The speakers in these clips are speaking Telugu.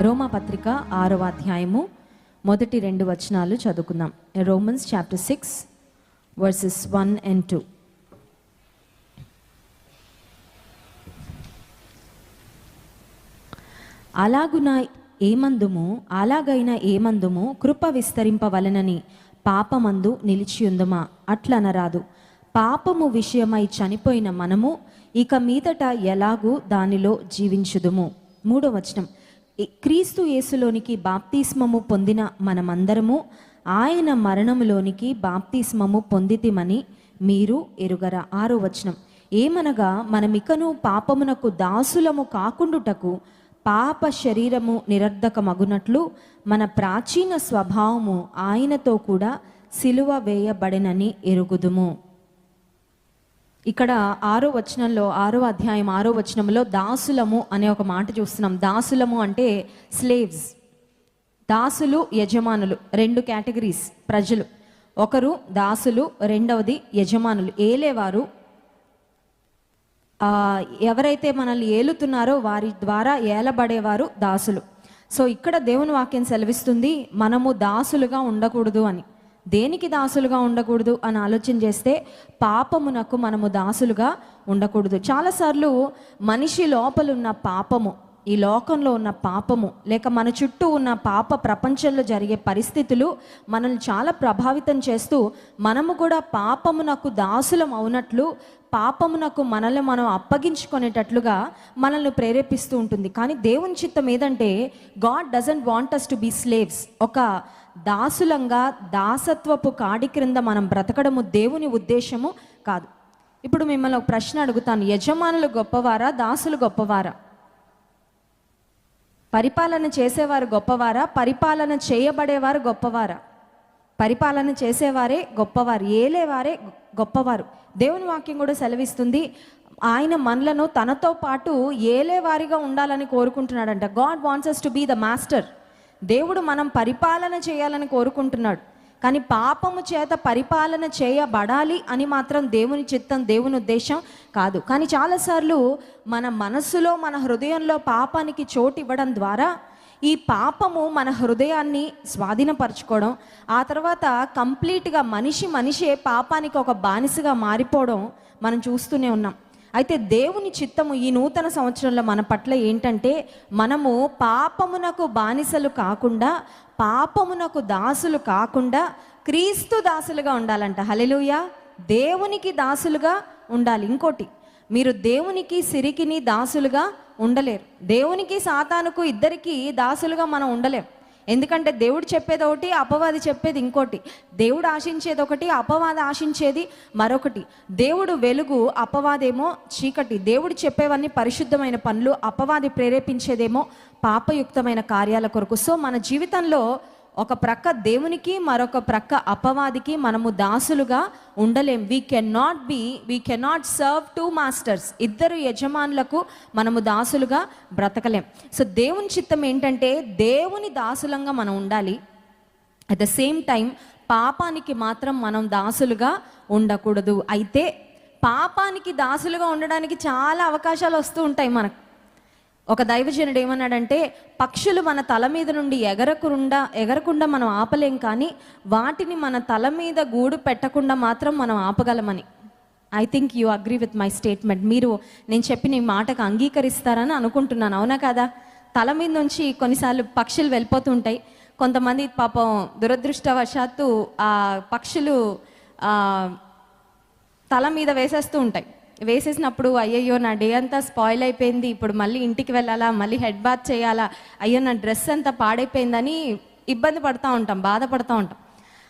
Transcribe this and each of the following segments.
రోమాపత్రిక ఆరవ అధ్యాయము మొదటి రెండు వచనాలు చదువుకుందాం. Romans chapter six verses one and two అలాగున ఏమందుము? అలాగైన ఏమందుము? కృప విస్తరింపవలనని పాపమందు నిలిచియుందుమా? అట్లనరాదు. పాపము విషయమై చనిపోయిన మనము ఇక మీదట ఎలాగూ దానిలో జీవించుదుము. మూడో వచనం. క్రీస్తు యేసులోనికి బాప్తిస్మము పొందిన మనమందరము ఆయన మరణములోనికి బాప్తిస్మము పొందితిమని మీరు ఎరుగరా ఆరో వచనం. ఏమనగా మనమికను పాపమునకు దాసులము కాకుండుటకు పాప శరీరము నిరర్ధకమగునట్లు మన ప్రాచీన స్వభావము ఆయనతో కూడా సిలువ వేయబడినని ఎరుగుదుము. ఇక్కడ ఆరో వచనంలో ఆరో అధ్యాయం ఆరో వచనంలో దాసులము అనే ఒక మాట చూస్తున్నాం. దాసులము అంటే స్లేవ్స్ దాసులు యజమానులు రెండు కేటగిరీస్ ప్రజలు. ఒకరు దాసులు రెండవది యజమానులు. ఏలేవారు? ఎవరైతే మనల్ని ఏలుతున్నారో వారి ద్వారా ఏలబడేవారు దాసులు. సో ఇక్కడ దేవుని వాక్యం సెలవిస్తుంది మనము దాసులుగా ఉండకూడదు అని. దేనికి దాసులుగా ఉండకూడదు అని ఆలోచన చేస్తే పాపమునకు మనము దాసులుగా ఉండకూడదు. చాలాసార్లు మనిషి లోపలున్న పాపము ఈ లోకంలో ఉన్న పాపము లేక మన చుట్టూ ఉన్న పాప ప్రపంచంలో జరిగే పరిస్థితులు మనల్ని చాలా ప్రభావితం చేస్తూ మనము కూడా పాపమునకు దాసులం అవునట్లు పాపమునకు మనల్ని మనం అప్పగించుకునేటట్లుగా మనల్ని ప్రేరేపిస్తూ ఉంటుంది. కానీ దేవుని చిత్తం ఏదంటే God doesn't want us to be slaves ఒక దాసులంగా దాసత్వపు కాడి క్రింద మనం బ్రతకడము దేవుని ఉద్దేశము కాదు. ఇప్పుడు మిమ్మల్ని ఒక ప్రశ్న అడుగుతాను. యజమానులు గొప్పవారా దాసులు గొప్పవారా? పరిపాలన చేసేవారు గొప్పవారా? పరిపాలన చేయబడేవారు గొప్పవారా? పరిపాలన చేసేవారే గొప్పవారు ఏలేవారే గొప్పవారు. దేవుని వాక్యం కూడా సెలవిస్తుంది. ఆయన మనలను తనతో పాటు ఏలేవారిగా ఉండాలని కోరుకుంటున్నాడంట. God wants us to be the master దేవుడు మనం పరిపాలన చేయాలని కోరుకుంటున్నాడు. కానీ పాపము చేత పరిపాలన చేయబడాలి అని మాత్రం దేవుని చిత్తం దేవుని ఉద్దేశం కాదు. కానీ చాలాసార్లు మన మనస్సులో మన హృదయంలో పాపానికి చోటు ఇవ్వడం ద్వారా ఈ పాపము మన హృదయాన్ని స్వాధీనపరచుకోవడం ఆ తర్వాత కంప్లీట్గా మనిషి మనిషే పాపానికి ఒక బానిసగా మారిపోవడం మనం చూస్తూనే ఉన్నాం. అయితే దేవుని చిత్తము ఈ నూతన సంవత్సరంలో మన పట్ల ఏంటంటే మనము పాపమునకు బానిసలు కాకుండా పాపమునకు దాసులు కాకుండా క్రీస్తు దాసులుగా ఉండాలంట. హలెలుయ దేవునికి దాసులుగా ఉండాలి. ఇంకోటి మీరు దేవునికి సిరికిని దాసులుగా ఉండలేరు. దేవునికి సాతానుకు ఇద్దరికి దాసులుగా మనం ఉండలేం. ఎందుకంటే దేవుడు చెప్పేది ఒకటి అపవాది చెప్పేది ఇంకోటి. దేవుడు ఆశించేది ఒకటి అపవాది ఆశించేది మరొకటి. దేవుడు వెలుగు అపవాదేమో చీకటి. దేవుడు చెప్పేవన్నీ పరిశుద్ధమైన పనులు అపవాది ప్రేరేపించేదేమో పాపయుక్తమైన కార్యాల కొరకు. సో మన జీవితంలో ఒక ప్రక్క దేవునికి మరొక ప్రక్క అపవాదికి మనము దాసులుగా ఉండలేం. We can not be we can not serve two masters ఇద్దరు యజమానులకు మనము దాసులుగా బ్రతకలేం. సో దేవుని చిత్తం ఏంటంటే దేవుని దాసులంగా మనం ఉండాలి. అట్ ద సేమ్ టైం పాపానికి మాత్రం మనం దాసులుగా ఉండకూడదు. అయితే పాపానికి దాసులుగా ఉండడానికి చాలా అవకాశాలు వస్తూ ఉంటాయి మనకు. ఒక దైవజనుడు ఏమన్నాడంటే పక్షులు మన తల మీద నుండి ఎగరకుండా ఎగరకుండా మనం ఆపలేం కానీ వాటిని మన తల మీద గూడు పెట్టకుండా మాత్రం మనం ఆపగలమని. I think you agree with my statement మీరు నేను చెప్పిన ఈ మాటకు అంగీకరిస్తారని అనుకుంటున్నాను. అవునా కదా? తల మీద నుంచి కొన్నిసార్లు పక్షులు వెళ్ళిపోతుంటాయి కొంతమంది పాపం దురదృష్టవశాత్తు ఆ పక్షులు తల మీద వేసేస్తూ ఉంటాయి. వేసేసినప్పుడు అయ్యయ్యో నా డే అంతా స్పాయిల్ అయిపోయింది. ఇప్పుడు మళ్ళీ ఇంటికి వెళ్ళాలా? మళ్ళీ హెడ్ బాత్ చేయాలా? అయ్యో నా డ్రెస్ అంతా పాడైపోయిందని ఇబ్బంది పడుతూ ఉంటాం బాధపడుతూ ఉంటాం.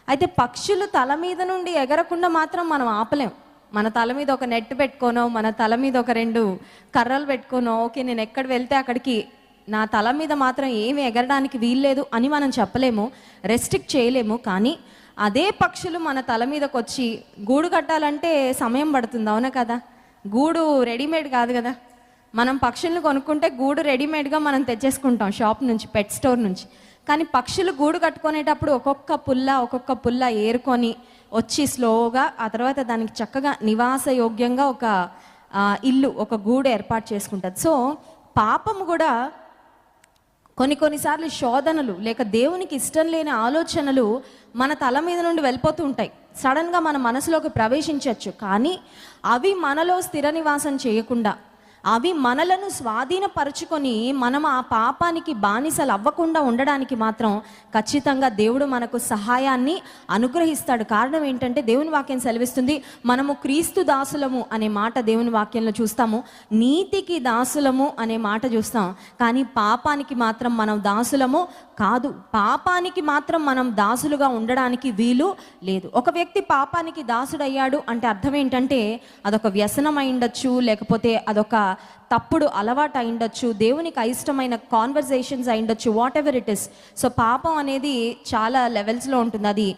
అయితే పక్షులు తల మీద నుండి ఎగరకుండా మాత్రం మనం ఆపలేం. మన తల మీద ఒక నెట్ పెట్టుకోనో మన తల మీద ఒక రెండు కర్రలు పెట్టుకోనో ఓకే నేను ఎక్కడ వెళ్తే అక్కడికి నా తల మీద మాత్రం ఏమి ఎగరడానికి వీల్లేదు అని మనం చెప్పలేము రెస్ట్రిక్ట్ చేయలేము. కానీ అదే పక్షులు మన తల మీదకి వచ్చి గూడు కట్టాలంటే సమయం పడుతుంది అవునా కదా? గూడు రెడీమేడ్ కాదు కదా. మనం పక్షులను కొనుక్కుంటే గూడు రెడీమేడ్గా మనం తెచ్చేసుకుంటాం షాప్ నుంచి పెట్ స్టోర్ నుంచి. కానీ పక్షులు గూడు కట్టుకునేటప్పుడు ఒక్కొక్క పుల్ల ఒక్కొక్క పుల్ల ఏరుకొని వచ్చి స్లోగా ఆ తర్వాత దానికి చక్కగా నివాసయోగ్యంగా ఒక ఇల్లు ఒక గూడు ఏర్పాటు చేసుకుంటుంది. సో పాపము కూడా కొన్ని కొన్నిసార్లు శోధనలు లేక దేవునికి ఇష్టం లేని ఆలోచనలు మన తల మీద నుండి వెళ్ళిపోతూ ఉంటాయి. సడన్గా మన మనసులోకి ప్రవేశించవచ్చు కానీ అవి మనలో స్థిర నివాసం చేయకుండా అవి మనలను స్వాధీనపరుచుకొని మనం ఆ పాపానికి బానిసలు అవ్వకుండా ఉండడానికి మాత్రం ఖచ్చితంగా దేవుడు మనకు సహాయాన్ని అనుగ్రహిస్తాడు. కారణం ఏంటంటే దేవుని వాక్యం సెలవిస్తుంది మనము క్రీస్తు దాసులము అనే మాట దేవుని వాక్యంలో చూస్తాము. నీతికి దాసులము అనే మాట చూస్తాం. కానీ పాపానికి మాత్రం మనం దాసులము కాదు. పాపానికి మాత్రం మనం దాసులుగా ఉండడానికి వీలు లేదు. ఒక వ్యక్తి పాపానికి దాసుడయ్యాడు అంటే అర్థం ఏంటంటే అదొక వ్యసనం అయి ఉండొచ్చు లేకపోతే అదొక తప్పుడు అలవాటు అయిండొచ్చు దేవునికి అయిష్టమైన కాన్వర్జేషన్స్ అయిండొచ్చు whatever it is so పాపం అనేది చాలా లెవెల్స్లో ఉంటుంది. అది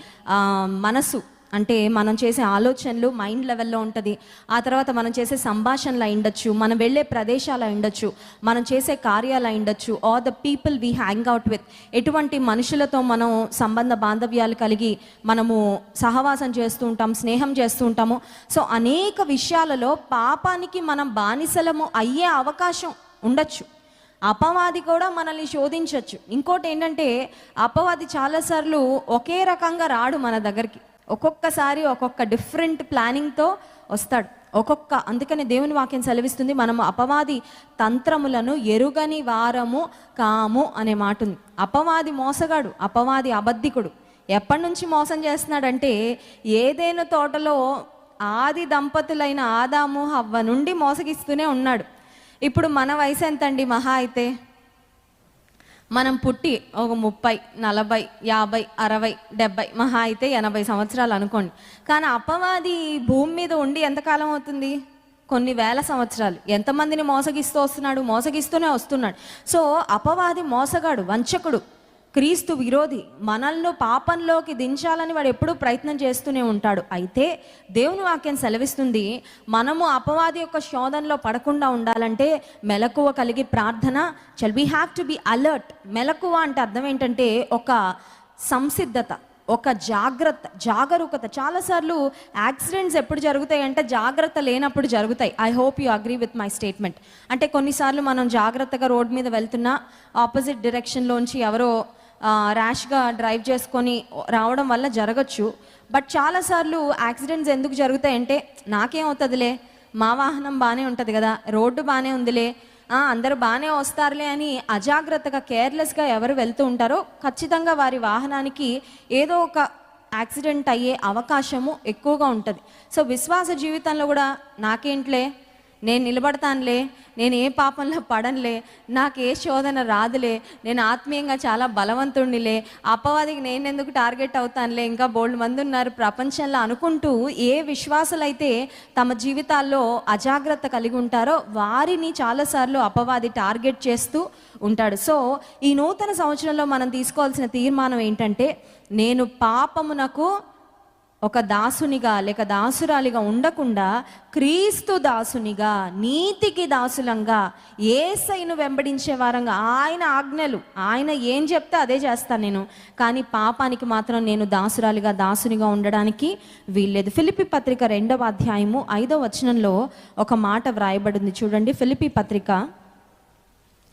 మనసు. అంటే మనం చేసే ఆలోచనలు మైండ్ లెవెల్లో ఉంటుంది. ఆ తర్వాత మనం చేసే సంభాషణలు అయి ఉండొచ్చు మనం వెళ్ళే ప్రదేశాలు అయి ఉండొచ్చు మనం చేసే కార్యాలు అయి ఉండొచ్చు or the people we hang out with ఎటువంటి మనుషులతో మనం సంబంధ బాంధవ్యాలు కలిగి మనము సహవాసం చేస్తూ ఉంటాం స్నేహం చేస్తూ ఉంటాము. సో అనేక విషయాలలో పాపానికి మనం బానిసలము అయ్యే అవకాశం ఉండొచ్చు. అపవాది కూడా మనల్ని శోధించవచ్చు ఇంకోటి ఏంటంటే అపవాది చాలాసార్లు ఒకే రకంగా రాడు మన దగ్గరికి. ఒక్కొక్కసారి ఒక్కొక్క డిఫరెంట్ ప్లానింగ్తో వస్తాడు. ఒక్కొక్క అందుకని దేవుని వాక్యం సెలవిస్తుంది మనం అపవాది తంత్రములను ఎరుగని వారము కాము అనే మాట ఉంది అపవాది మోసగాడు అపవాది అబద్ధికుడు. ఎప్పటి నుంచి మోసం చేస్తున్నాడంటే ఏదైనా తోటలో ఆది దంపతులైన ఆదాము హవ్వ నుండి మోసగిస్తూనే ఉన్నాడు. ఇప్పుడు మన వయసు ఎంతండి మహా అయితే? మనం పుట్టి ఒక ముప్పై నలభై యాభై అరవై డెబ్బై మహా అయితే ఎనభై సంవత్సరాలు అనుకోండి. కానీ అపవాది భూమి మీద ఉండి ఎంతకాలం అవుతుంది? కొన్ని వేల సంవత్సరాలు. ఎంతమందిని మోసగిస్తూ వస్తున్నాడు? మోసగిస్తూనే వస్తున్నాడు. సో అపవాది మోసగాడు వంచకుడు. క్రీస్తు విరోధి మనల్ని పాపంలోకి దించాలని వాడు ఎప్పుడూ ప్రయత్నం చేస్తూనే ఉంటాడు. అయితే దేవుని వాక్యం సెలవిస్తుంది మనము అపవాది యొక్క శోధనలో పడకుండా ఉండాలంటే మెలకువ కలిగి ప్రార్థన చల్ we have to be alert మెలకువ అంటే అర్థం ఏంటంటే ఒక సంసిద్ధత ఒక జాగ్రత్త జాగరూకత. చాలాసార్లు యాక్సిడెంట్స్ ఎప్పుడు జరుగుతాయి అంటే జాగ్రత్త లేనప్పుడు జరుగుతాయి. I hope you agree with my statement అంటే కొన్నిసార్లు మనం జాగ్రత్తగా రోడ్ మీద వెళ్తున్నా ఆపోజిట్ డైరెక్షన్లోంచి ఎవరో ర్యాష్గా డ్రైవ్ చేసుకొని రావడం వల్ల జరగచ్చు. బట్ చాలాసార్లు యాక్సిడెంట్స్ ఎందుకు జరుగుతాయంటే నాకేమవుతుందిలే మా వాహనం బాగానే ఉంటుంది కదా రోడ్డు బాగానే ఉందిలే. అందరు అందరూ బాగానే వస్తారులే అని అజాగ్రత్తగా కేర్లెస్గా ఎవరు వెళ్తూ ఉంటారో ఖచ్చితంగా వారి వాహనానికి ఏదో ఒక యాక్సిడెంట్ అయ్యే అవకాశము ఎక్కువగా ఉంటుంది. సో విశ్వాస జీవితంలో కూడా నాకేంట్లే? నేను నిలబడతానులే నేను ఏ పాపంలో పడనులే నాకు ఏ శోధన రాదులే నేను ఆత్మీయంగా చాలా బలవంతుడినిలే అపవాదికి నేను ఎందుకు టార్గెట్ అవుతానులే? ఇంకా బోల్డ్ మంది ఉన్నారు ప్రపంచంలో అనుకుంటూ ఏ విశ్వాసులైతే తమ జీవితాల్లో అజాగ్రత్త కలిగి ఉంటారో వారిని చాలాసార్లు అపవాది టార్గెట్ చేస్తూ ఉంటాడు. సో ఈ నూతన సంవత్సరంలో మనం తీసుకోవాల్సిన తీర్మానం ఏంటంటే నేను పాపమునకు ఒక దాసునిగా లేక దాసురాలిగా ఉండకుండా క్రీస్తు దాసునిగా నీతికి దాసులంగా ఏసైను వెంబడించే వారంగా ఆయన ఆజ్ఞలు. ఆయన ఏం చెప్తే అదే చేస్తాను నేను. కానీ పాపానికి మాత్రం నేను దాసురాలిగా దాసునిగా ఉండడానికి వీల్లేదు. ఫిలిపి పత్రిక రెండవ అధ్యాయము ఐదవ వచనంలో ఒక మాట వ్రాయబడింది. చూడండి ఫిలిపి పత్రిక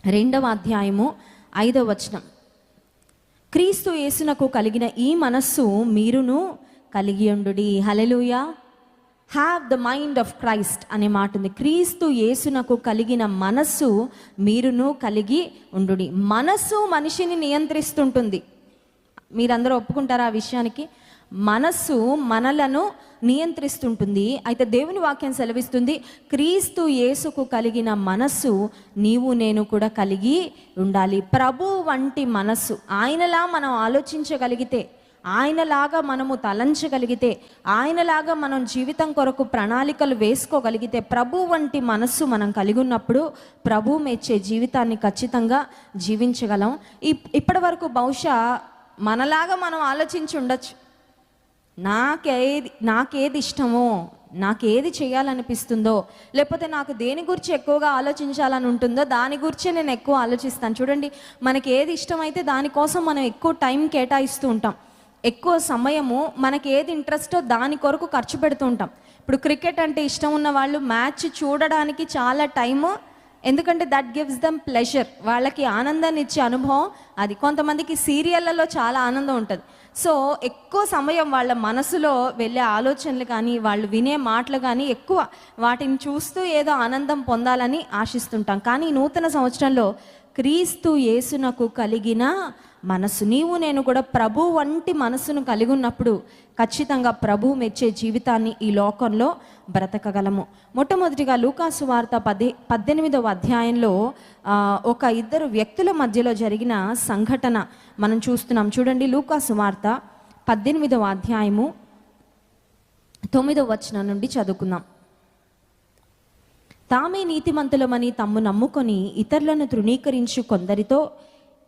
రెండవ అధ్యాయము ఐదవ వచనం. క్రీస్తు యేసునకు కలిగిన ఈ మనస్సు మీరును కలిగి ఉండుడి hallelujah have the mind of Christ అనే మాట ఉంది క్రీస్తు యేసునకు కలిగిన మనస్సు మీరును కలిగి ఉండుడి. మనస్సు మనిషిని నియంత్రిస్తుంటుంది. మీరందరూ ఒప్పుకుంటారా ఆ విషయానికి? మనస్సు మనలను నియంత్రిస్తుంటుంది. అయితే దేవుని వాక్యం సెలవిస్తుంది క్రీస్తు యేసుకు కలిగిన మనస్సు నీవు నేను కూడా కలిగి ఉండాలి. ప్రభు వంటి మనస్సు. ఆయనలా మనం ఆలోచించగలిగితే ఆయనలాగా మనము తలంచగలిగితే ఆయనలాగా మనం జీవితం కొరకు ప్రణాళికలు వేసుకోగలిగితే ప్రభు వంటి మనస్సు మనం కలిగి ఉన్నప్పుడు ప్రభు మెచ్చే జీవితాన్ని ఖచ్చితంగా జీవించగలం. ఇప్- ఇప్పటి వరకు బహుశా మనలాగా మనం ఆలోచించి ఉండొచ్చు. నాకేది నాకేది ఇష్టమో నాకేది చేయాలనిపిస్తుందో లేకపోతే నాకు దేని గురించి ఎక్కువగా ఆలోచించాలని ఉంటుందో దాని గురించే నేను ఎక్కువ ఆలోచిస్తాను. చూడండి మనకి ఏది ఇష్టమైతే దానికోసం మనం ఎక్కువ టైం కేటాయిస్తూ ఉంటాం. ఎక్కువ సమయము మనకి ఏది ఇంట్రెస్టో దాని కొరకు ఖర్చు పెడుతూ ఉంటాం. ఇప్పుడు క్రికెట్ అంటే ఇష్టం ఉన్న వాళ్ళు మ్యాచ్ చూడడానికి చాలా టైము ఎందుకంటే దట్ గివ్స్ దమ్ ప్లెజర్ వాళ్ళకి ఆనందాన్ని ఇచ్చే అనుభవం అది. కొంతమందికి సీరియళ్ళలో చాలా ఆనందం ఉంటుంది. సో ఎక్కువ సమయం వాళ్ళ మనసులో వెళ్ళే ఆలోచనలు కానీ వాళ్ళు వినే మాటలు కానీ ఎక్కువ వాటిని చూస్తూ ఏదో ఆనందం పొందాలని ఆశిస్తుంటాం. కానీ నూతన సంవత్సరంలో క్రీస్తు యేసునకు కలిగిన మనసు. నీవు నేను కూడా ప్రభు వంటి మనసును కలిగి ఉన్నప్పుడు ఖచ్చితంగా ప్రభు మెచ్చే జీవితాన్ని ఈ లోకంలో బ్రతకగలము. మొట్టమొదటిగా లూకాసు వార్త పది పద్దెనిమిదవ అధ్యాయంలో ఒక ఇద్దరు వ్యక్తుల మధ్యలో జరిగిన సంఘటన మనం చూస్తున్నాం. చూడండి లూకాసు వార్త పద్దెనిమిదవ అధ్యాయము తొమ్మిదవ వచనం నుండి చదువుకుందాం. తామే నీతిమంతులమని తమ్ము నమ్ముకొని ఇతరులను తృణీకరించు కొందరితో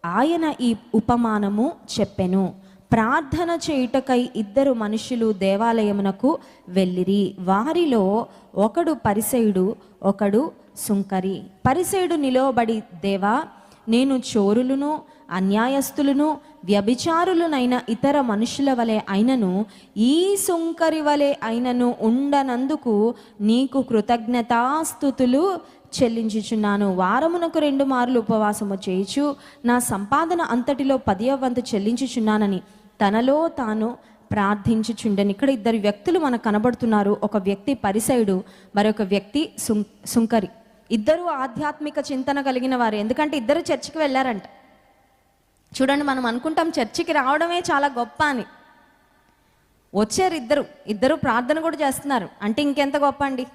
ఆయన ఈ ఉపమానము చెప్పెను. ప్రార్థన చేయుటకై ఇద్దరు మనుషులు దేవాలయమునకు వెళ్ళిరి. వారిలో ఒకడు పరిసయుడు ఒకడు సుంకరి. పరిసయుడు నిలవబడి దేవా నేను చోరులను అన్యాయస్తులను వ్యభిచారులనైన ఇతర మనుషుల వలె అయినను ఈ సుంకరి వలె అయినను ఉండనందుకు నీకు కృతజ్ఞతాస్థుతులు చెల్లించుచున్నాను. వారమునకు రెండు మార్లు ఉపవాసము చేయుచు నా సంపాదన అంతటిలో పదివ వంతు చెల్లించుచున్నానని తనలో తాను ప్రార్థించుచుండని. ఇక్కడ ఇద్దరు వ్యక్తులు మనకు కనబడుతున్నారు. ఒక వ్యక్తి పరిసయుడు మరొక వ్యక్తి సుం సుంకరి. ఇద్దరు ఆధ్యాత్మిక చింతన కలిగిన వారు. ఎందుకంటే ఇద్దరు చర్చికి వెళ్ళారంట. చూడండి మనం అనుకుంటాం చర్చికి రావడమే చాలా గొప్ప అని. వచ్చారు ఇద్దరు. ఇద్దరు ప్రార్థన కూడా చేస్తున్నారు. అంటే ఇంకెంత గొప్ప అండి?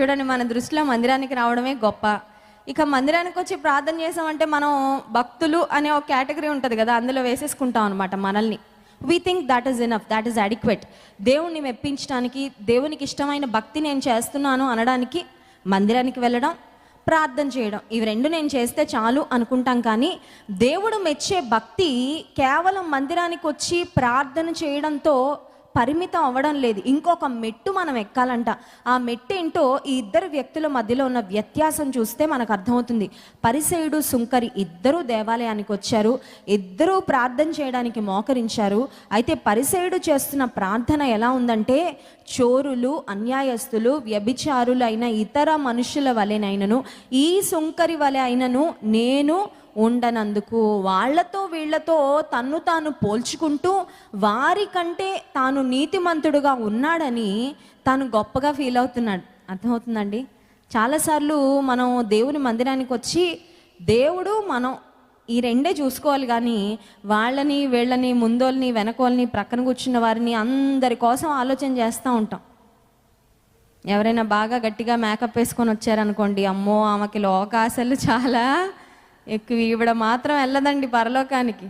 చూడండి మన దృష్టిలో మందిరానికి రావడమే గొప్ప. ఇక మందిరానికి వచ్చి ప్రార్థన చేసామంటే మనం భక్తులు అనే ఒక కేటగిరీ ఉంటుంది కదా అందులో వేసేసుకుంటాం అనమాట మనల్ని. We think that is enough that is adequate దేవుణ్ణి మెప్పించడానికి దేవునికి ఇష్టమైన భక్తి నేను చేస్తున్నాను అనడానికి మందిరానికి వెళ్ళడం ప్రార్థన చేయడం. ఇవి రెండు నేను చేస్తే చాలు అనుకుంటాం కానీ దేవుడు మెచ్చే భక్తి కేవలం మందిరానికి వచ్చి ప్రార్థన చేయడంతో పరిమితం అవ్వడం లేదు. ఇంకొక మెట్టు మనం ఎక్కాలంట. ఆ మెట్టు ఏంటో ఈ ఇద్దరు వ్యక్తుల మధ్యలో ఉన్న వ్యత్యాసం చూస్తే మనకు అర్థమవుతుంది. పరిసయుడు సుంకరి ఇద్దరూ దేవాలయానికి వచ్చారు. ఇద్దరూ ప్రార్థన చేయడానికి మోకరించారు. అయితే పరిసయుడు చేస్తున్న ప్రార్థన ఎలా ఉందంటే చోరులు అన్యాయస్తులు వ్యభిచారులు అయిన ఇతర మనుషుల వలెనైనను ఈ సుంకరి వలె అయినను నేను ఉండనందుకు వాళ్ళతో వీళ్ళతో తన్ను తాను పోల్చుకుంటూ వారికంటే తాను నీతిమంతుడుగా ఉన్నాడని తాను గొప్పగా ఫీల్ అవుతున్నాడు. అర్థమవుతుందండి? చాలాసార్లు మనం దేవుని మందిరానికి వచ్చి దేవుడు మనం ఈ రెండే చూసుకోవాలి కానీ వాళ్ళని వీళ్ళని ముందోళ్ళని వెనకోల్ని ప్రక్కన కూర్చున్న వారిని అందరి కోసం ఆలోచన చేస్తూ ఉంటాం. ఎవరైనా బాగా గట్టిగా మేకప్ వేసుకొని వచ్చారనుకోండి అమ్మో ఆమెకి లోకాశలు చాలా ఎక్కువ ఈవిడ మాత్రం వెళ్ళదండి పరలోకానికి.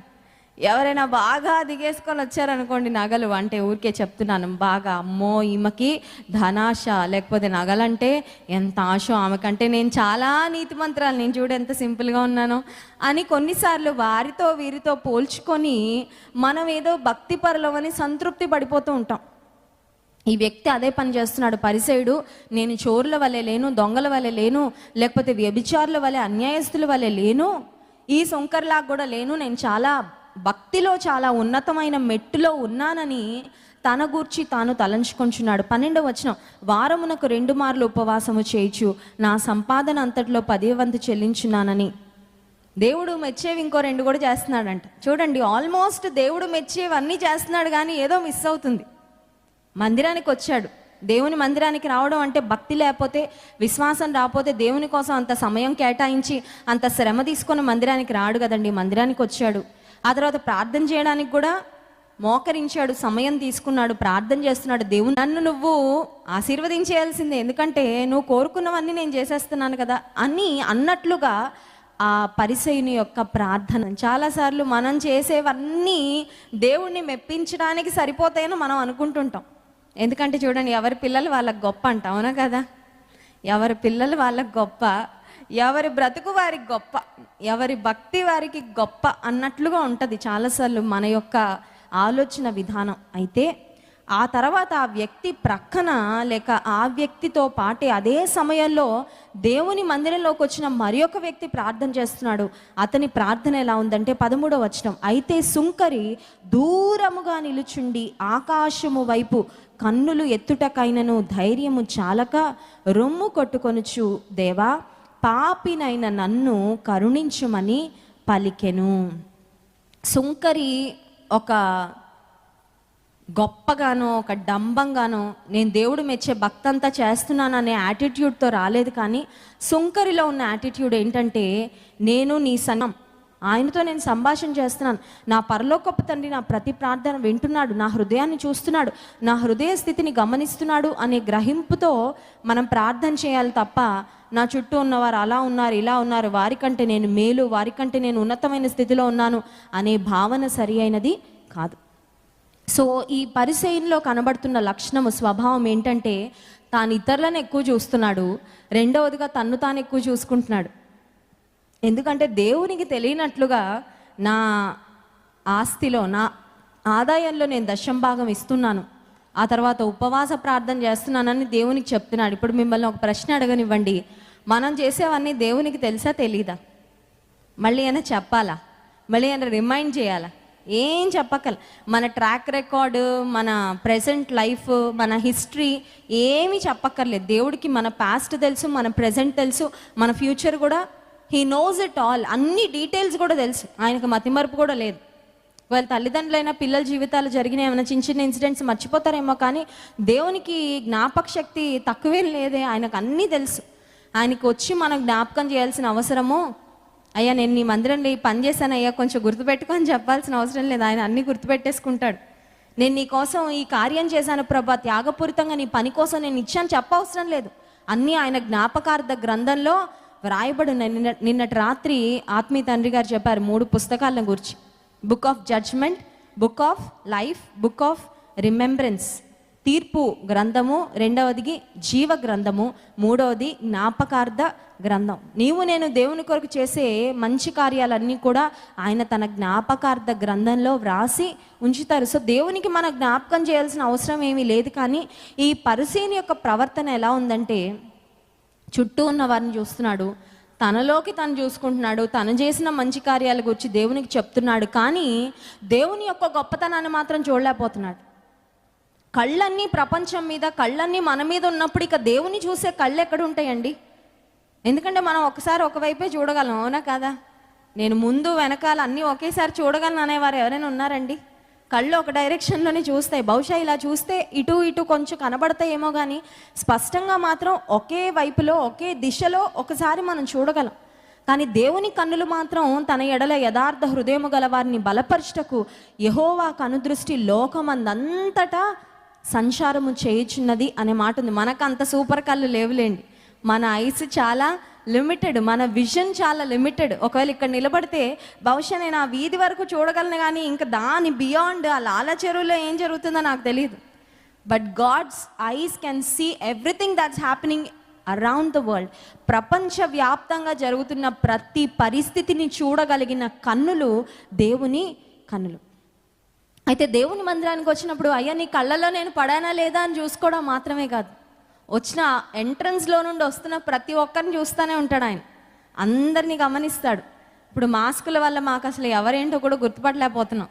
ఎవరైనా బాగా దిగేసుకొని వచ్చారనుకోండి నగలు అంటే ఊరికే చెప్తున్నాను బాగా అమ్మో ఈమెకి ధనాశ లేకపోతే నగలంటే ఎంత ఆశ ఆమెకంటే నేను చాలా నీతిమంత్రాలు నేను చూడు ఎంత సింపుల్గా ఉన్నానో అని కొన్నిసార్లు వారితో వీరితో పోల్చుకొని మనం ఏదో భక్తి పరులమని సంతృప్తి పడిపోతూ ఉంటాం. ఈ వ్యక్తి అదే పని చేస్తున్నాడు. పరిసయుడు నేను చోరుల వలె లేను దొంగల వలె లేను లేకపోతే వ్యభిచారుల వలె అన్యాయస్తుల వలె లేను ఈ సొంకర్లాగా కూడా లేను నేను చాలా భక్తిలో చాలా ఉన్నతమైన మెట్టులో ఉన్నానని తన గూర్చి తాను తలంచుకుంటున్నాడు. పన్నెండవ వచనం వారమునకు రెండు మార్లు ఉపవాసము చేయుచు నా సంపాదన అంతటిలో పదే వంతు చెల్లించున్నానని. దేవుడు మెచ్చేవి ఇంకో రెండు కూడా చేస్తున్నాడంట. చూడండి ఆల్మోస్ట్ దేవుడు మెచ్చేవి అన్నీ చేస్తున్నాడు కానీ ఏదో మిస్ అవుతుంది. మందిరానికి వచ్చాడు. దేవుని మందిరానికి రావడం అంటే భక్తి లేకపోతే విశ్వాసం రాకపోతే దేవుని కోసం అంత సమయం కేటాయించి అంత శ్రమ తీసుకొని మందిరానికి రాడు కదండి మందిరానికి వచ్చాడు. ఆ తర్వాత ప్రార్థన చేయడానికి కూడా మోకరించాడు సమయం తీసుకున్నాడు ప్రార్థన చేస్తున్నాడు. దేవుని నన్ను నువ్వు ఆశీర్వదించేయాల్సిందే ఎందుకంటే నువ్వు కోరుకున్నవన్నీ నేను చేసేస్తున్నాను కదా అని అన్నట్లుగా ఆ పరిసయుని యొక్క ప్రార్థన. చాలాసార్లు మనం చేసేవన్నీ దేవుణ్ణి మెప్పించడానికి సరిపోతాయని మనం అనుకుంటుంటాం. ఎందుకంటే చూడండి ఎవరి పిల్లలు వాళ్ళకి గొప్ప అంట అవునా కదా? ఎవరి పిల్లలు వాళ్ళకి గొప్ప ఎవరి బ్రతుకు వారికి గొప్ప ఎవరి భక్తి వారికి గొప్ప అన్నట్లుగా ఉంటుంది చాలాసార్లు మన యొక్క ఆలోచన విధానం. అయితే ఆ తర్వాత ఆ వ్యక్తి ప్రక్కన లేక ఆ వ్యక్తితో పాటే అదే సమయంలో దేవుని మందిరంలోకి వచ్చిన మరి ఒక వ్యక్తి ప్రార్థన చేస్తున్నాడు. అతని ప్రార్థన ఎలా ఉందంటే పదమూడవ వచనం. అయితే సుంకరి దూరముగా నిలుచుండి ఆకాశము వైపు కన్నులు ఎత్తుటకైనను ధైర్యము చాలక రొమ్ము కొట్టుకొనుచు దేవా పాపినైన నన్ను కరుణించుమని పలికెను. సుంకరి ఒక గొప్పగానో ఒక డంబంగానో నేను దేవుడు మెచ్చే భక్తంతా చేస్తున్నాను అనే యాటిట్యూడ్తో రాలేదు కానీ సుంకరిలో ఉన్న యాటిట్యూడ్ ఏంటంటే నేను నీ సన్నం ఆయనతో నేను సంభాషణ చేస్తున్నాను. నా పరలోకపు తండ్రి నా ప్రతి ప్రార్థన వింటున్నాడు. నా హృదయాన్ని చూస్తున్నాడు. నా హృదయ స్థితిని గమనిస్తున్నాడు అనే గ్రహింపుతో మనం ప్రార్థన చేయాలి తప్ప నా చుట్టూ ఉన్నవారు అలా ఉన్నారు ఇలా ఉన్నారు వారికంటే నేను మేలు వారికంటే నేను ఉన్నతమైన స్థితిలో ఉన్నాను అనే భావన సరి అయినది కాదు. సో ఈ పరిచయంలో కనబడుతున్న లక్షణము స్వభావం ఏంటంటే తాను ఇతరులను ఎక్కువ చూస్తున్నాడు. రెండవదిగా తన్ను తాను ఎక్కువ చూసుకుంటున్నాడు. ఎందుకంటే దేవునికి తెలియనట్లుగా నా ఆస్తిలో నా ఆదాయంలో నేను దశం భాగం ఇస్తున్నాను. ఆ తర్వాత ఉపవాస ప్రార్థన చేస్తున్నానని దేవునికి చెప్తున్నాడు. ఇప్పుడు మిమ్మల్ని ఒక ప్రశ్న అడగనివ్వండి. మనం చేసేవన్నీ దేవునికి తెలుసా తెలీదా? మళ్ళీ అయినా చెప్పాలా? మళ్ళీ అయినా రిమైండ్ చేయాలా? ఏం చెప్పకల మన ట్రాక్ రికార్డు మన ప్రెసెంట్ లైఫ్ మన హిస్టరీ ఏమీ చెప్పక్కర్లేదు. దేవుడికి మన పాస్ట్ తెలుసు మన ప్రజెంట్ తెలుసు మన ఫ్యూచర్ కూడా హీ నోస్ ఇట్ ఆల్ అన్ని డీటెయిల్స్ కూడా తెలుసు. ఆయనకు మతిమరుపు కూడా లేదు. వాళ్ళ తల్లిదండ్రులైన పిల్లల జీవితాలు జరిగిన ఏమైనా చిన్న చిన్న ఇన్సిడెంట్స్ మర్చిపోతారేమో కానీ దేవునికి జ్ఞాపక శక్తి తక్కువేం లేదే. ఆయనకు అన్నీ తెలుసు. ఆయనకు వచ్చి మనం జ్ఞాపకం చేయాల్సిన అవసరము అయ్యా నేను నీ మందిరంలో ఈ పని చేశాను అయ్యా కొంచెం గుర్తుపెట్టుకొని చెప్పాల్సిన అవసరం లేదు. ఆయన అన్నీ గుర్తుపెట్టేసుకుంటాడు. నేను నీ కోసం ఈ కార్యం చేశాను ప్రభా. త్యాగపూరితంగా నీ పని కోసం నేను ఇచ్చాను చెప్పవసరం లేదు. అన్నీ ఆయన జ్ఞాపకార్థ గ్రంథంలో వ్రాయబడి నిన్న నిన్నటి రాత్రి ఆత్మీయ తండ్రి గారు చెప్పారు మూడు పుస్తకాలను గురించి. Book of judgment book of life book of remembrance తీర్పు గ్రంథము రెండవది జీవ గ్రంథము మూడవది జ్ఞాపకార్థ గ్రంథం. నీవు నేను దేవుని కొరకు చేసే మంచి కార్యాలన్నీ కూడా ఆయన తన జ్ఞాపకార్థ గ్రంథంలో వ్రాసి ఉంచుతారు. సో దేవునికి మన జ్ఞాపకం చేయాల్సిన అవసరం ఏమీ లేదు కానీ ఈ పరిశీని యొక్క ప్రవర్తన ఎలా ఉందంటే చుట్టూ ఉన్న వారిని చూస్తున్నాడు. తనలోకి తను చూసుకుంటున్నాడు. తను చేసిన మంచి కార్యాల గురించి దేవునికి చెప్తున్నాడు. కానీ దేవుని యొక్క గొప్పతనాన్ని మాత్రం చూడలేకపోతున్నాడు. కళ్ళన్నీ ప్రపంచం మీద కళ్ళన్నీ మన మీద ఉన్నప్పుడు ఇక దేవుని చూసే కళ్ళు ఎక్కడ ఉంటాయండి? ఎందుకంటే మనం ఒకసారి ఒకవైపే చూడగలం అవునా కదా? నేను ముందు వెనకాల అన్నీ ఒకేసారి చూడగలను అనేవారు ఎవరైనా ఉన్నారండి? కళ్ళు ఒక డైరెక్షన్లోనే చూస్తాయి. బహుశా ఇలా చూస్తే ఇటు ఇటు కొంచెం కనబడతాయేమో కానీ స్పష్టంగా మాత్రం ఒకే వైపులో ఒకే దిశలో ఒకసారి మనం చూడగలం. కానీ దేవుని కన్నులు మాత్రం తన ఎడల యథార్థ హృదయము గల వారిని బలపరచుటకు యహోవా కనుదృష్టి లోకమందంతటా సంచారము చేయుచున్నది అనే మాట ఉంది మనకు అంత సూపర్ కళ్ళు లేవులేండి. మన ఐస్ చాలా లిమిటెడ్ మన విజన్ చాలా లిమిటెడ్. ఒకవేళ ఇక్కడ నిలబడితే బహుశా నేను ఆ వీధి వరకు చూడగలను కానీ ఇంకా దాని బియాండ్ ఆ లాల చెరువులో ఏం జరుగుతుందో నాకు తెలియదు but God's eyes can see everything that's happening around the world ప్రపంచవ్యాప్తంగా జరుగుతున్న ప్రతి పరిస్థితిని చూడగలిగిన కన్నులు దేవుని కన్నులు. అయితే దేవుని మందిరానికి వచ్చినప్పుడు అయ్యా నీ కళ్ళలో నేను పడానా లేదా? అని చూసుకోవడం మాత్రమే కాదు. వచ్చిన ఎంట్రన్స్లో నుండి వస్తున్న ప్రతి ఒక్కరిని చూస్తూనే ఉంటాడు ఆయన. అందరినీ గమనిస్తాడు. ఇప్పుడు మాస్కుల వల్ల మాకు అసలు ఎవరేంటో కూడా గుర్తుపట్టలేకపోతున్నాం.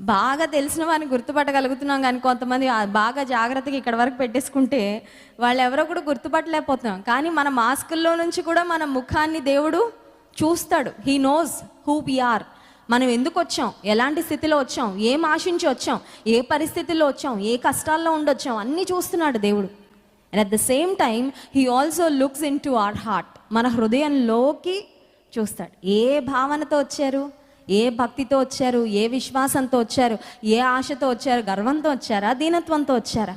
బాగా తెలిసిన వారిని గుర్తుపట్టగలుగుతున్నాం కానీ కొంతమంది బాగా జాగ్రత్తగా ఇక్కడ వరకు పెట్టేసుకుంటే వాళ్ళు ఎవరో కూడా గుర్తుపట్టలేకపోతున్నాం. కానీ మన మాస్కుల్లో నుంచి కూడా మన ముఖాన్ని దేవుడు చూస్తాడు. He knows who we are మనం ఎందుకు వచ్చాం? ఎలాంటి స్థితిలో వచ్చాం? ఏం ఆశించి వచ్చాం? ఏ పరిస్థితిలో వచ్చాం? ఏ కష్టాల్లో ఉండొచ్చాం? అన్నీ చూస్తున్నాడు దేవుడు. And at the same time he also looks into our heart మన హృదయంలోకి చూస్తాడు. ఏ భావనతో వచ్చారు? ఏ భక్తితో వచ్చారు? ఏ విశ్వాసంతో వచ్చారు? ఏ ఆశతో వచ్చారు? గర్వంతో వచ్చారా? దీనత్వంతో వచ్చారా?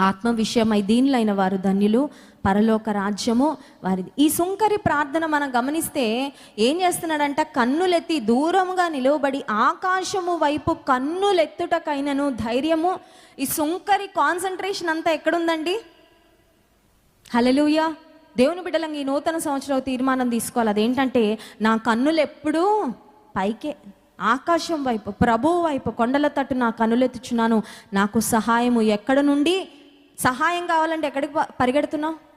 ఆత్మ విషయమై దీనులైన వారు ధన్యులు. పరలోక రాజ్యము వారిది. ఈ సుంకరి ప్రార్థన మనం గమనిస్తే ఏం చేస్తున్నాడంట? కన్నులెత్తి దూరముగా నిలువబడి ఆకాశము వైపు కన్నులెత్తుటకైనను ధైర్యము. ఈ సుంకరి కాన్సన్ట్రేషన్ అంతా ఎక్కడుందండి? హలలుయ దేవుని బిడ్డలంగా ఈ నూతన సంవత్సరం తీర్మానం తీసుకోవాలి. అదేంటంటే నా కన్నులు ఎప్పుడూ పైకే ఆకాశం వైపు ప్రభు వైపు కొండల తట్టు నా కన్నులెత్తుచున్నాను. నాకు సహాయము ఎక్కడ నుండి? సహాయం కావాలంటే ఎక్కడికి ప- పరిగెడుతున్నావు?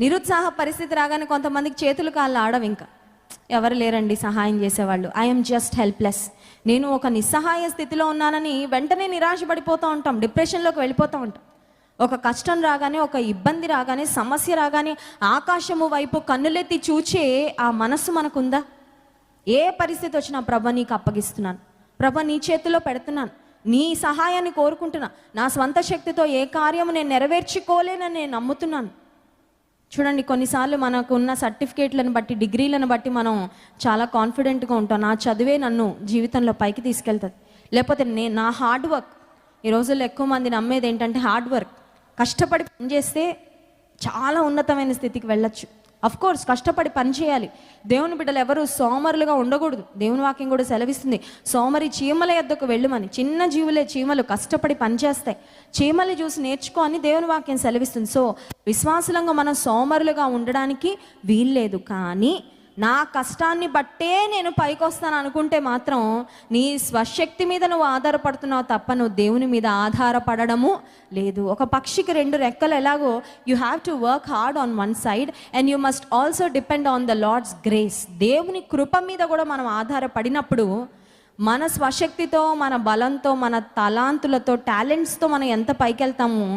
నిరుత్సాహ పరిస్థితి రాగానే కొంతమందికి చేతులు కాళ్ళు ఆడవు ఇంకా. ఎవరు లేరండి సహాయం చేసేవాళ్ళు. ఐఎమ్ జస్ట్ హెల్ప్లెస్ నేను ఒక నిస్సహాయ స్థితిలో ఉన్నానని వెంటనే నిరాశపడిపోతూ ఉంటాం డిప్రెషన్లోకి వెళ్ళిపోతూ ఉంటాం. ఒక కష్టం రాగానే ఒక ఇబ్బంది రాగానే సమస్య రాగానే ఆకాశము వైపు కన్నులెత్తి చూచే ఆ మనస్సు మనకుందా? ఏ పరిస్థితి వచ్చినా ప్రభ నీకు అప్పగిస్తున్నాను. ప్రభ నీ చేతిలో పెడుతున్నాను. నీ సహాయాన్ని కోరుకుంటున్నా. నా స్వంత శక్తితో ఏ కార్యము నేను నెరవేర్చుకోలేనని నేను నమ్ముతున్నాను. చూడండి కొన్నిసార్లు మనకు ఉన్న సర్టిఫికేట్లను బట్టి డిగ్రీలను బట్టి మనం చాలా కాన్ఫిడెంట్గా ఉంటాం. నా చదివే నన్ను జీవితంలో పైకి తీసుకెళ్తుంది. లేకపోతే నేను నా హార్డ్ వర్క్ ఈ రోజుల్లో ఎక్కువ మంది నమ్మేది ఏంటంటే హార్డ్ వర్క్. కష్టపడి పనిచేస్తే చాలా ఉన్నతమైన స్థితికి వెళ్ళొచ్చు. కోర్స్ కష్టపడి పని చేయాలి. దేవుని బిడ్డలు ఎవరు సోమరులుగా ఉండకూడదు. దేవుని వాక్యం కూడా సెలవిస్తుంది. సోమరి చీమల ఎద్దకు వెళ్ళమని చిన్న జీవులే చీమలు కష్టపడి పనిచేస్తాయి చీమలు చూసి నేర్చుకో అని దేవుని వాక్యం సెలవిస్తుంది. సో విశ్వాసులంగా మనం సోమరులుగా ఉండడానికి వీల్లేదు. కానీ నా కష్టాన్ని బట్టే నేను పైకి వస్తాను అనుకుంటే మాత్రం నీ స్వశక్తి మీద నువ్వు ఆధారపడుతున్నావు తప్ప నువ్వు దేవుని మీద ఆధారపడడము లేదు. ఒక పక్షికి రెండు రెక్కలు ఎలాగో you have to work hard on one side and you must also depend on the Lord's grace దేవుని కృప మీద కూడా మనం ఆధారపడినప్పుడు మన స్వశక్తితో మన బలంతో మన తలాంతులతో టాలెంట్స్తో మనం ఎంత పైకి వెళ్తామో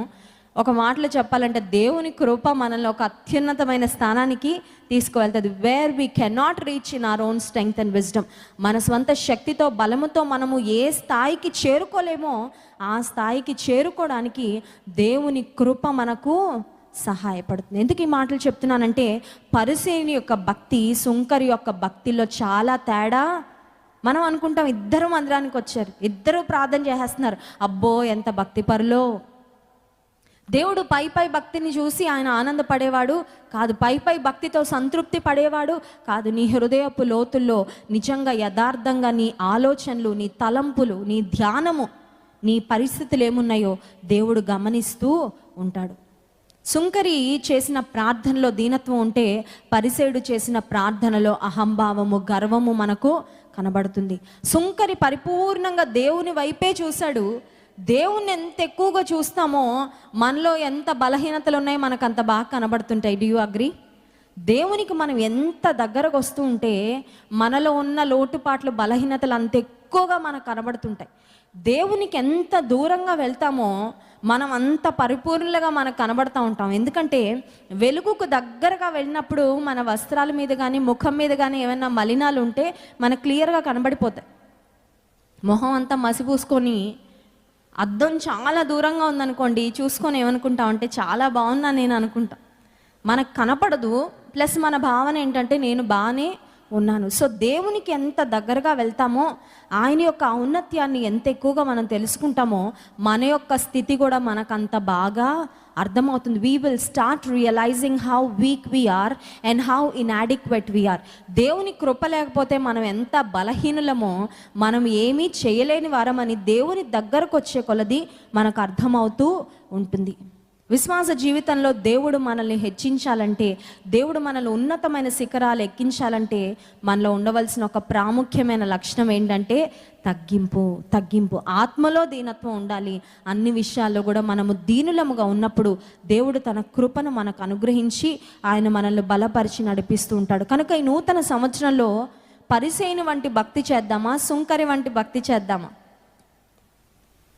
ఒక మాటలో చెప్పాలంటే దేవుని కృప మనల్ని ఒక అత్యున్నతమైన స్థానానికి తీసుకువెళ్తుంది. Where we cannot reach in our own strength and wisdom మన స్వంత శక్తితో బలముతో మనము ఏ స్థాయికి చేరుకోలేమో ఆ స్థాయికి చేరుకోవడానికి దేవుని కృప మనకు సహాయపడుతుంది. ఎందుకు ఈ మాటలు చెప్తున్నానంటే పరిసేని యొక్క భక్తి సుంకరి యొక్క భక్తిలో చాలా తేడా మనం అనుకుంటాం. ఇద్దరు మందిరానికి వచ్చారు. ఇద్దరు ప్రార్థన చేసేస్తున్నారు. అబ్బో ఎంత భక్తి పరులో దేవుడు పై పై భక్తిని చూసి ఆయన ఆనందపడేవాడు కాదు పై పై భక్తితో సంతృప్తి పడేవాడు కాదు. నీ హృదయపు లోతుల్లో నిజంగా యథార్థంగా నీ ఆలోచనలు నీ తలంపులు నీ ధ్యానము నీ పరిస్థితులు ఏమున్నాయో దేవుడు గమనిస్తూ ఉంటాడు. సుంకరి చేసిన ప్రార్థనలో దీనత్వం ఉంటే పరిసేడు చేసిన ప్రార్థనలో అహంభావము గర్వము మనకు కనబడుతుంది. సుంకరి పరిపూర్ణంగా దేవుని వైపే చూశాడు. దేవుణ్ణి ఎంత ఎక్కువగా చూస్తామో మనలో ఎంత బలహీనతలు ఉన్నాయో మనకు అంత బాగా కనబడుతుంటాయి. డూ యూ అగ్రి దేవునికి మనం ఎంత దగ్గరకు వస్తూ ఉంటే మనలో ఉన్న లోటుపాట్లు బలహీనతలు అంత ఎక్కువగా మనకు కనబడుతుంటాయి. దేవునికి ఎంత దూరంగా వెళ్తామో మనం అంత పరిపూర్ణంగా మనకు కనబడుతూ ఉంటాం. ఎందుకంటే వెలుగుకు దగ్గరగా వెళ్ళినప్పుడు మన వస్త్రాల మీద కానీ ముఖం మీద కానీ ఏమైనా మలినాలు ఉంటే మనకు క్లియర్గా కనబడిపోతాయి. మొహం అంతా మసిపూసుకొని అద్దం చాలా దూరంగా ఉందనుకోండి చూసుకొని ఏమనుకుంటాం అంటే చాలా బాగున్నా నేను అనుకుంటా. మనకు కనపడదు ప్లస్ మన భావన ఏంటంటే నేను బాగానే ఉన్నాను. సో దేవునికి ఎంత దగ్గరగా వెళ్తామో ఆయన యొక్క ఔన్నత్యాన్ని ఎంత ఎక్కువగా మనం తెలుసుకుంటామో మన యొక్క స్థితి కూడా మనకు అంత బాగా అర్థమవుతుంది. We will start realising how weak we are and how inadequate we are దేవుని కృప లేకపోతే మనం ఎంత బలహీనులమో మనం ఏమీ చేయలేని వారమని దేవుని దగ్గరకు వచ్చే కొలది మనకు అర్థమవుతూ ఉంటుంది. విశ్వాస జీవితంలో దేవుడు మనల్ని హెచ్చించాలంటే దేవుడు మనల్ని ఉన్నతమైన శిఖరాలు ఎక్కించాలంటే మనలో ఉండవలసిన ఒక ప్రాముఖ్యమైన లక్షణం ఏంటంటే తగ్గింపు తగ్గింపు. ఆత్మలో దీనత్వం ఉండాలి. అన్ని విషయాల్లో కూడా మనము దీనులముగా ఉన్నప్పుడు దేవుడు తన కృపను మనకు అనుగ్రహించి ఆయన మనల్ని బలపరిచి నడిపిస్తూ ఉంటాడు. కనుక ఈ నూతన సంవత్సరంలో పరిసేని వంటి భక్తి చేద్దామా? సుంకరి వంటి భక్తి చేద్దామా?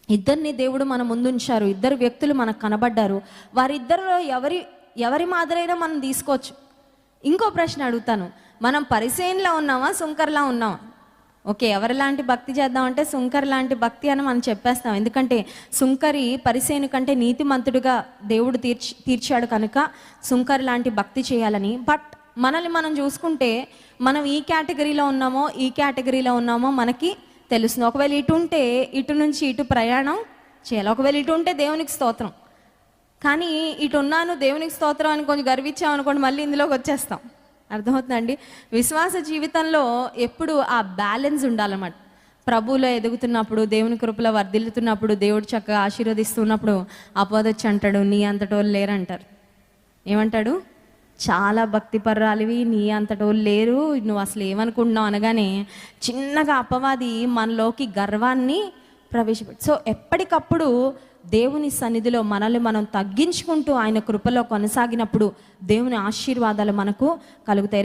ఇద్దరిని దేవుడు మన ముందుంచారు. ఇద్దరు వ్యక్తులు మనకు కనబడ్డారు. వారిద్దరిలో ఎవరి ఎవరి మాదిరైనా మనం తీసుకోవచ్చు. ఇంకో ప్రశ్న అడుగుతాను. మనం పరిసేన్లా ఉన్నామా సుంకర్లా ఉన్నామా? ఓకే ఎవరిలాంటి భక్తి చేద్దామంటే సుంకర్ లాంటి భక్తి అని మనం చెప్పేస్తాం. ఎందుకంటే సుంకరి పరిసేను కంటే నీతిమంతుడుగా దేవుడు తీర్చి తీర్చాడు కనుక సుంకర్ లాంటి భక్తి చేయాలని. బట్ మనల్ని మనం చూసుకుంటే మనం ఈ కేటగిరీలో ఉన్నామో ఈ కేటగిరీలో ఉన్నామో మనకి తెలుసును. ఒకవేళ ఇటు ఉంటే ఇటు నుంచి ఇటు ప్రయాణం చేయాలి. ఒకవేళ ఇటు ఉంటే దేవునికి స్తోత్రం. కానీ ఇటు ఉన్నాను దేవునికి స్తోత్రం అని కొంచెం గర్వించాం అనుకోండి మళ్ళీ ఇందులోకి వచ్చేస్తాం. అర్థమవుతుందండి? విశ్వాస జీవితంలో ఎప్పుడు ఆ బ్యాలెన్స్ ఉండాలన్నమాట. ప్రభువులో ఎదుగుతున్నప్పుడు దేవుని కృపలో వర్ధిల్లుతున్నప్పుడు దేవుడు చక్కగా ఆశీర్వదిస్తున్నప్పుడు అపోదొచ్చి అంటాడు నీ అంతటోళ్ళు లేరంటారు. ఏమంటాడు? చాలా భక్తిపర్రాలివి నీ అంతటోళ్ళు లేరు నువ్వు అసలు ఏమనుకుంటున్నావు అనగానే చిన్నగా అపవాది మనలోకి గర్వాన్ని ప్రవేశపెట్టి సో ఎప్పటికప్పుడు దేవుని సన్నిధిలో మనల్ని మనం తగ్గించుకుంటూ ఆయన కృపలో కొనసాగినప్పుడు దేవుని ఆశీర్వాదాలు మనకు కలుగుతాయి.